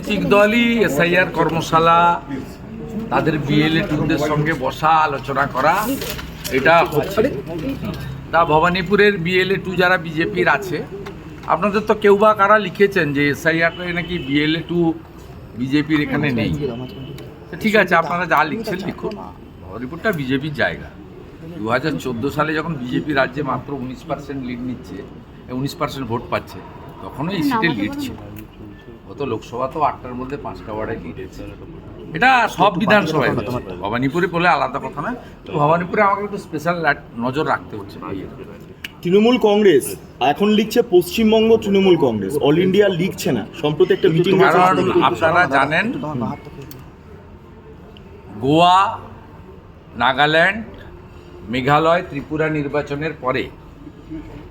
রাজনৈতিক দলই এসআইআর কর্মশালা, তাদের বিএলএ টুদের সঙ্গে বসা, আলোচনা করা, এটা হচ্ছে। তা ভবানীপুরের বিএলএ টু যারা বিজেপির আছে, আপনাদের তো কেউ বা কারা লিখেছেন যে এসআইআর নাকি বিএলএ টু বিজেপির এখানে নেই? ঠিক আছে, আপনারা যা লিখছেন লিখুন। ভবানীপুরটা বিজেপির জায়গা। দু হাজার চোদ্দ সালে যখন বিজেপি রাজ্যে মাত্র উনিশ পার্সেন্ট লিড নিচ্ছে, উনিশ পার্সেন্ট ভোট পাচ্ছে, তখনও এই সিটে লিড ছিল। গত লোকসভা তো আটটার মধ্যে পাঁচটা ওয়ার্ডে লিড এটা সব বিধানসভায় ভবানীপুরে বলে আলাদা কথা না তো ভবানীপুরে আমাকে একটু স্পেশাল নজর রাখতে হচ্ছে। তৃণমূল কংগ্রেস এখন লিখছে পশ্চিমবঙ্গ তৃণমূল কংগ্রেস। অল ইন্ডিয়া লিখছে না সম্প্রতি একটা মিটিং আপনারা জানেন গোয়া নাগাল্যান্ড মেঘালয় ত্রিপুরা নির্বাচনের পরে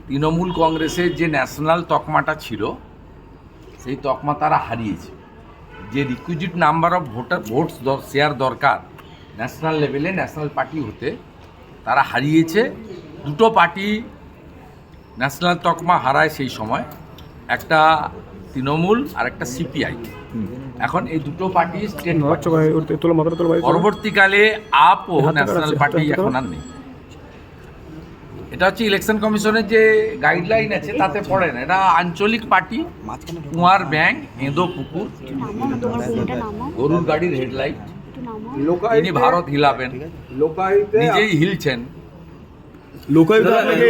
তৃণমূল কংগ্রেসের যে ন্যাশনাল তকমাটা ছিল সেই তকমা তারা হারিয়েছে। যে requisite number of voter votes share দরকার ন্যাশনাল লেভেলে ন্যাশনাল পার্টি হতে তারা হারিয়েছে। দুটো পার্টি ন্যাশনাল তকমা হারায় সেই সময় একটা তৃণমূল আর একটা সিপিআই এখন এই দুটো পার্টি স্টেট পরবর্তীকালে আপ ও ন্যাশনাল পার্টি এখন আর নেই। এটা হচ্ছে ইলেকশন কমিশনের যে গাইডলাইন আছে তাতে পড়ে না। এটা আঞ্চলিক পার্টি কুয়ার ব্যাংক এঁদো পুকুর গরুর গাড়ির হেডলাইট তিনি ভারত হিলাবেন। নিজেই হিলছেন। আপনাকে